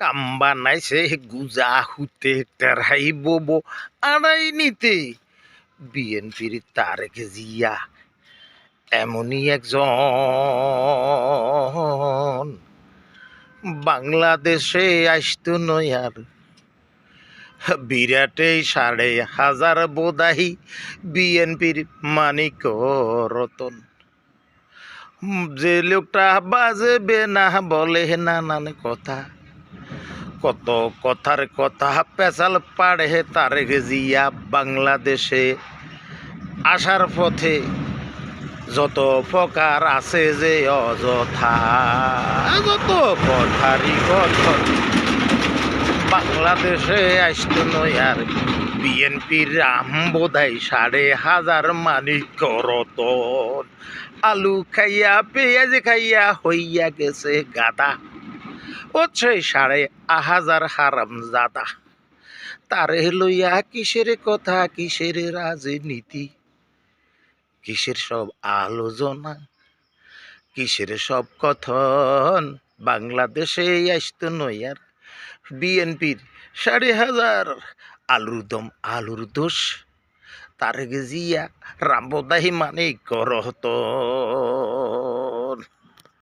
কাম্বা নাইছে, গুজা হুতে টেরহাই বোবো, আড়াই নিতে। বিএনপির তারেক জিয়া, এমনই একজন। বাংলাদেশে আসতো নয়ার বিরাটে সাড়ে হাজার বোদাহি, বিএনপির মানিক রতন যে লোকটা বাজবে না বলে নানান কথা। কত কথার কথা, পেশাল পাড়ে তার জিয়া বাংলাদেশে। আসার পথে যত প্রকার আছে যে অযথা, যত কথারই কথন। বাংলাদেশে আসতো নয়ার বিএনপির রাম বোধাই সাড়ে হাজার মানিক রতন আলু খাইয়া পেঁয়াজ খাইয়া হইয়া গেছে গাদা। হচ্ছে সাড়ে হাজার হারাম জাদা। তারে লইয়া কিসের কথা, কিসের রাজনীতি? কিসের সব আলোচনা? কিসের সব কথন? বাংলাদেশে আসতো নয়ার বিএনপির সাড়ে হাজার আলুর দম আলুর দোষ। তার গেজিয়া রামবদাহি মানে করতন